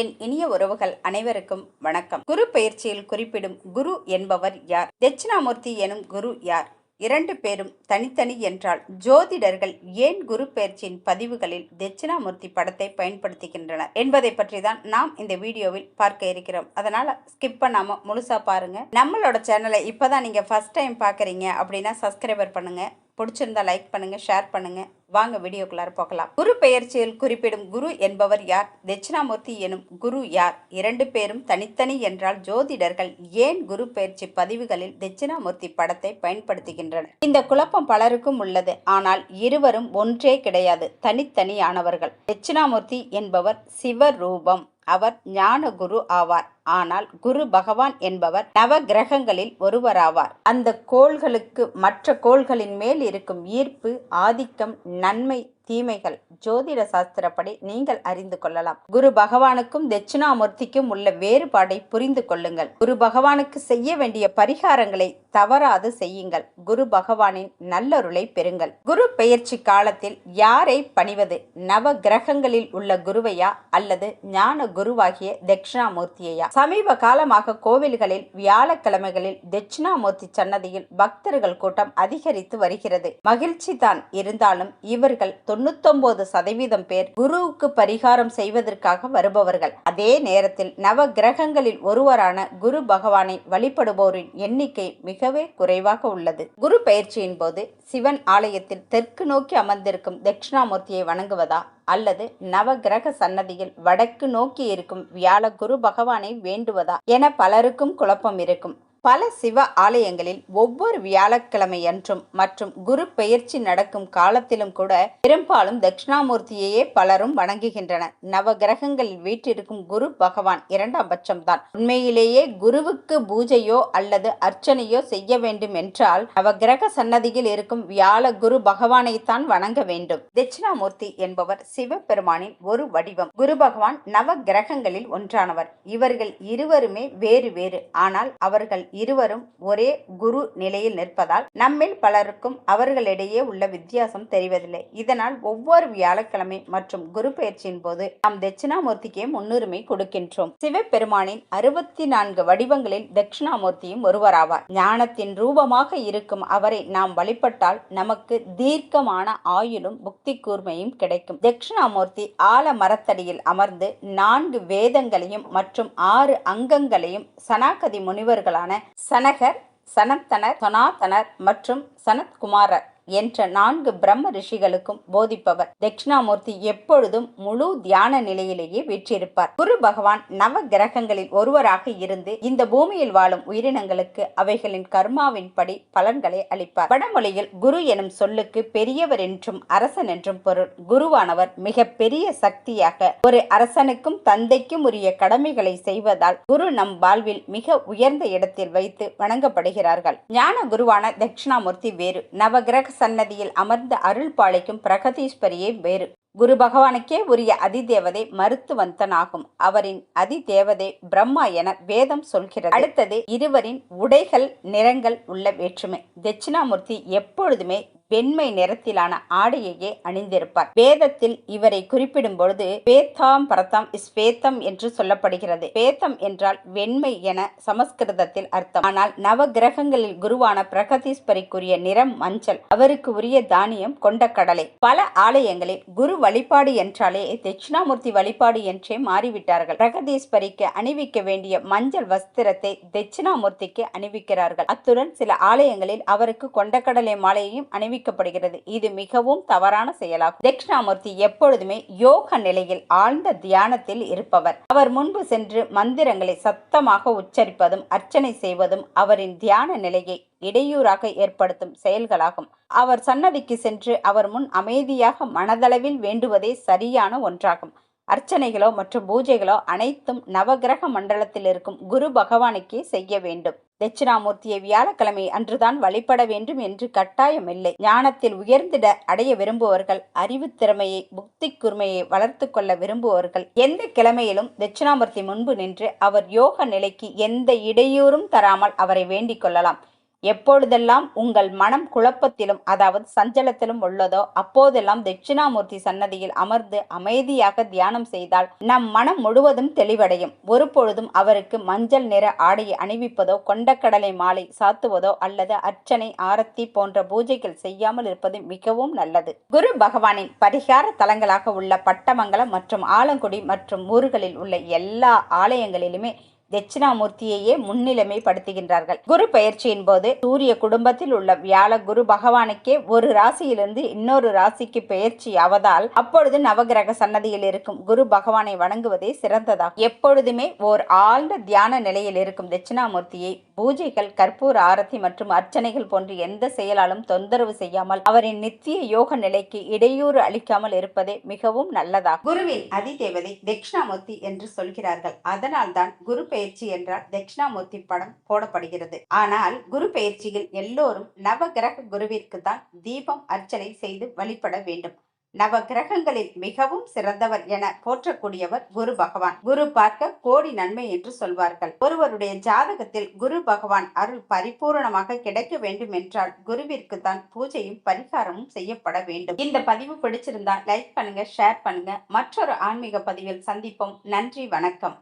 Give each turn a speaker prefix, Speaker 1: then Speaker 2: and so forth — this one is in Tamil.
Speaker 1: என் இனிய உறவுகள் அனைவருக்கும் வணக்கம். குரு பயிற்சியில் குறிப்பிடும் குரு என்பவர் யார்? தட்சிணாமூர்த்தி எனும் குரு யார்? இரண்டு பேரும் தனித்தனி என்றால் ஜோதிடர்கள் ஏன் குரு பயிற்சியின் பதிவுகளில் தட்சிணாமூர்த்தி படத்தை பயன்படுத்துகின்றனர் என்பதை பற்றி தான் நாம் இந்த வீடியோவில் பார்க்க இருக்கிறோம். அதனால ஸ்கிப் பண்ணாம முழுசா பாருங்க. நம்மளோட சேனலை இப்பதான் நீங்க ஃபர்ஸ்ட் டைம் பாக்குறீங்க அப்படின்னா சப்ஸ்கிரைபர் பண்ணுங்க. பிடிச்சிருந்தா லைக் பண்ணுங்க ஷேர் பண்ணுங்க. வாங்க வீடியோக்குள்ளார போகலாம். குரு பெயர்ச்சியில் குறிப்பிடும் குரு என்பவர் யார்? தட்சிணாமூர்த்தி எனும் குரு யார்? இரண்டு பேரும் தனித்தனி என்றால் ஜோதிடர்கள் ஏன் குரு பெயர்ச்சி பதிவுகளில் தட்சிணாமூர்த்தி படத்தை பயன்படுத்துகின்றனர்? இந்த குழப்பம் பலருக்கும் உள்ளது. ஆனால் இருவரும் ஒன்றே கிடையாது தனித்தனியானவர்கள். தட்சிணாமூர்த்தி என்பவர் சிவரூபம். அவர் ஞான குரு ஆவார். ஆனால் குரு பகவான் என்பவர் நவ கிரகங்களில் ஒருவராவார். அந்த கோள்களுக்கு மற்ற கோள்களின் மேல் இருக்கும் ஈர்ப்பு ஆதிக்கம் நன்மை தீமைகள் ஜோதிட சாஸ்திரப்படி நீங்கள் அறிந்து கொள்ளலாம். குரு பகவானுக்கும் தட்சிணாமூர்த்திக்கும் உள்ள வேறுபாடை புரிந்து கொள்ளுங்கள். குரு பகவானுக்கு செய்ய வேண்டிய பரிகாரங்களை தவறாது செய்யுங்கள். குரு பகவானின் நல்லருளை பெறுங்கள். குரு பெயர்ச்சி காலத்தில் யாரை பணிவது? நவ கிரகங்களில் உள்ள குருவையா? அல்லது ஞான குருவாகிய தட்சிணாமூர்த்தியையா? சமீப காலமாக கோவில்களில் வியாழக்கிழமைகளில் தட்சிணாமூர்த்தி சன்னதியில் பக்தர்கள் கூட்டம் அதிகரித்து வருகிறது. மகிழ்ச்சி தான் இருந்தாலும் இவர்கள் தொண்ணூத்தொன்பது சதவீதம் பேர் குருவுக்கு பரிகாரம் செய்வதற்காக வருபவர்கள். அதே நேரத்தில் நவ கிரகங்களில் ஒருவரான குரு பகவானை வழிபடுபவரின் எண்ணிக்கை மிக மிகவே குறைவாக உள்ளது. குரு பயிற்சியின் போது சிவன் ஆலயத்தில் தெற்கு நோக்கி அமர்ந்திருக்கும் தட்சிணாமூர்த்தியை வணங்குவதா அல்லது நவ கிரக சன்னதியில் வடக்கு நோக்கி இருக்கும் வியாழ குரு பகவானை வேண்டுவதா என பலருக்கும் குழப்பம் இருக்கும். பல சிவ ஆலயங்களில் ஒவ்வொரு வியாழக்கிழமையன்றும் மற்றும் குரு பெயர்ச்சி நடக்கும் காலத்திலும் கூட பெரும்பாலும் தட்சிணாமூர்த்தியையே பலரும் வணங்குகின்றனர். நவ கிரகங்களில் வீற்றிருக்கும் குரு பகவான் இரண்டாம் பட்சம்தான். உண்மையிலேயே குருவுக்கு பூஜையோ அல்லது அர்ச்சனையோ செய்ய வேண்டும் என்றால் நவகிரக சன்னதியில் இருக்கும் வியாழ குரு பகவானைத்தான் வணங்க வேண்டும். தட்சிணாமூர்த்தி என்பவர் சிவபெருமானின் ஒரு வடிவம். குரு பகவான் நவ கிரகங்களில் ஒன்றானவர். இவர்கள் இருவருமே வேறு வேறு. ஆனால் அவர்கள் இருவரும் ஒரே குரு நிலையில் நிற்பதால் நம்மில் பலருக்கும் அவர்களிடையே உள்ள வித்தியாசம் தெரிவதில்லை. இதனால் ஒவ்வொரு வியாழக்கிழமை மற்றும் குரு பயிற்சியின் போது நாம் தட்சிணாமூர்த்திக்கே முன்னுரிமை கொடுக்கின்றோம். சிவபெருமானின் அறுபத்தி நான்கு வடிவங்களில் தட்சிணாமூர்த்தியும் ஒருவராவார். ஞானத்தின் ரூபமாக இருக்கும் அவரை நாம் வழிபட்டால் நமக்கு தீர்க்கமான ஆயுளும் புக்தி கூர்மையும் கிடைக்கும். தட்சிணாமூர்த்தி ஆல மரத்தடியில் அமர்ந்து நான்கு வேதங்களையும் மற்றும் ஆறு அங்கங்களையும் சனாகதி முனிவர்களான சனகர் சனத்தனர் சனாத்தனர் மற்றும் சனத்குமாரர். என்ற நான்கு பிரம்ம ரிஷிகளுக்கும் போதிப்பவர். தட்சிணாமூர்த்தி எப்பொழுதும் முழு தியான நிலையிலேயே வீற்றிருப்பார். குரு பகவான் நவ கிரகங்களில் ஒருவராக இருந்து இந்த பூமியில் வாழும் உயிரினங்களுக்கு அவைகளின் கர்மாவின் படி பலன்களை அளிப்பார். வடமொழியில் குரு எனும் சொல்லுக்கு பெரியவர் என்றும் அரசன் என்றும் பொருள். குருவானவர் மிக பெரிய சக்தியாக ஒரு அரசனுக்கும் தந்தைக்கும் உரிய கடமைகளை செய்வதால் குரு நம் வாழ்வில் மிக உயர்ந்த இடத்தில் வைத்து வணங்கப்படுகிறார்கள். ஞான குருவான தட்சிணாமூர்த்தி வேறு. நவகிரக சன்னதியில் அமர்ந்த அருள் பாளைக்கும் பிரகதீஸ்வரியே வேறு. குரு பகவானுக்கே உரிய அதிதேவதை மருத்துவந்தன் ஆகும் அவரின் அதிதேவதை பிரம்மா என வேதம் சொல்கிறது. அடுத்தது இருவரின் உடைகள் நிறங்கள் உள்ள வேற்றுமை. தட்சிணாமூர்த்தி எப்பொழுதுமே வெண்மை நிறத்திலான ஆடையையே அணிந்திருப்பார். வேதத்தில் இவரை குறிப்பிடும் பொழுது பேத்தாம் பரதம் ஸ்வேதம் என்று சொல்லப்படுகிறது. பேத்தம் என்றால் வெண்மை என சமஸ்கிருதத்தில் அர்த்தம். ஆனால் நவ கிரகங்களில் குருவான பிரகதீஸ்வரிக்குரிய நிறம் மஞ்சள். அவருக்கு உரிய தானியம் கொண்ட கடலை. பல ஆலயங்களில் குரு வழிபாடு என்றாலே தட்சிணாமூர்த்தி வழிபாடு என்றே மாறிவிட்டார்கள். பிரகதீஸ்வரிக்கு அணிவிக்க வேண்டிய மஞ்சள் வஸ்திரத்தை தட்சிணாமூர்த்திக்கு அணிவிக்கிறார்கள். அத்துடன் சில ஆலயங்களில் அவருக்கு கொண்டக்கடலை மாலையையும் அணிவிக்க தெரிவிக்கப்படுகிறது இது மிகவும் தவறான செயலாகும். தட்சிணாமூர்த்தி எப்பொழுதுமே யோக நிலையில் ஆழ்ந்த தியானத்தில் இருப்பவர். அவர் முன்பு சென்று மந்திரங்களை சத்தமாக உச்சரிப்பதும் அர்ச்சனை செய்வதும் அவரின் தியான நிலையை இடையூறாக ஏற்படுத்தும் செயல்களாகும். அவர் சன்னதிக்கு சென்று அவர் முன் அமைதியாக மனதளவில் வேண்டுவதே சரியான ஒன்றாகும். அர்ச்சனைகளோ மற்றும் பூஜைகளோ அனைத்தும் நவகிரக மண்டலத்தில் இருக்கும் குரு பகவானுக்கே செய்ய வேண்டும். தட்சிணாமூர்த்தியை வியாழக்கிழமை அன்றுதான் வழிபட வேண்டும் என்று கட்டாயமில்லை ஞானத்தில் உயர்ந்திட அடைய விரும்புவர்கள் அறிவு திறமையை புக்தி குர்மையை வளர்த்து கொள்ள விரும்புவர்கள் எந்த கிழமையிலும் தட்சிணாமூர்த்தி முன்பு நின்று அவர் யோக நிலைக்கு எந்த இடையூறும் தராமல் அவரை வேண்டிக் கொள்ளலாம். எப்பொழுதெல்லாம் உங்கள் மனம் குழப்பத்திலும் அதாவது சஞ்சலத்திலும் உள்ளதோ அப்போதெல்லாம் தட்சிணாமூர்த்தி சன்னதியில் அமர்ந்து அமைதியாக தியானம் செய்தால் நம் மனம் முழுவதும் தெளிவடையும். ஒருபொழுதும் அவருக்கு மஞ்சள் நிற ஆடையை அணிவிப்பதோ கொண்டக்கடலை மாலை சாத்துவதோ அல்லது அர்ச்சனை ஆரத்தி போன்ற பூஜைகள் செய்யாமல் இருப்பது மிகவும் நல்லது. குரு பகவானின் பரிகார தலங்களாக உள்ள பட்டமங்கலம் மற்றும் ஆலங்குடி மற்றும் ஊர்களில் உள்ள எல்லா ஆலயங்களிலுமே தட்சிணாமூர்த்தியையே முன்னிலைமைப்படுத்துகின்றார்கள். குரு பயிற்சியின் போது சூரிய குடும்பத்தில் உள்ள வியாழ குரு பகவானுக்கே ஒரு ராசியிலிருந்து இன்னொரு ராசிக்கு பெயர்ச்சி ஆவதால் அப்பொழுது நவகிரக சன்னதியில் இருக்கும் குரு பகவானை வணங்குவதே சிறந்ததாகும். எப்பொழுதுமே ஓர் ஆழ்ந்த தியான நிலையில் இருக்கும் தட்சிணாமூர்த்தியை பூஜைகள் கற்பூர ஆரத்தி மற்றும் அர்ச்சனைகள் போன்ற எந்த செயலாலும் தொந்தரவு செய்யாமல் அவரின் நித்திய யோக நிலைக்கு இடையூறு அளிக்காமல் இருப்பதே மிகவும் நல்லதாகும். குருவின் அதிதேவதை தட்சிணாமூர்த்தி என்று சொல்கிறார்கள். அதனால்தான் குரு பெயர்ச்சி என்றால் தட்சிணாமூர்த்தி படம் போடப்படுகிறது. ஆனால் குரு பெயர்ச்சியில் எல்லோரும் நவகிரக குருவிற்கு தான் தீபம் அர்ச்சனை செய்து வழிபட வேண்டும். நவ கிரகங்களில் மிகவும் சிறந்தவர் என போற்றக்கூடியவர் குரு பகவான். குரு பார்க்க கோடி நன்மை என்று சொல்வார்கள். ஒருவருடைய ஜாதகத்தில் குரு பகவான் அருள் பரிபூரணமாக கிடைக்க வேண்டும் என்றால் குருவிற்கு தான் பூஜையும் பரிகாரமும் செய்யப்பட வேண்டும். இந்த பதிவு பிடிச்சிருந்தா லைக் பண்ணுங்க ஷேர் பண்ணுங்க. மற்றொரு ஆன்மீக பதிவில் சந்திப்போம். நன்றி வணக்கம்.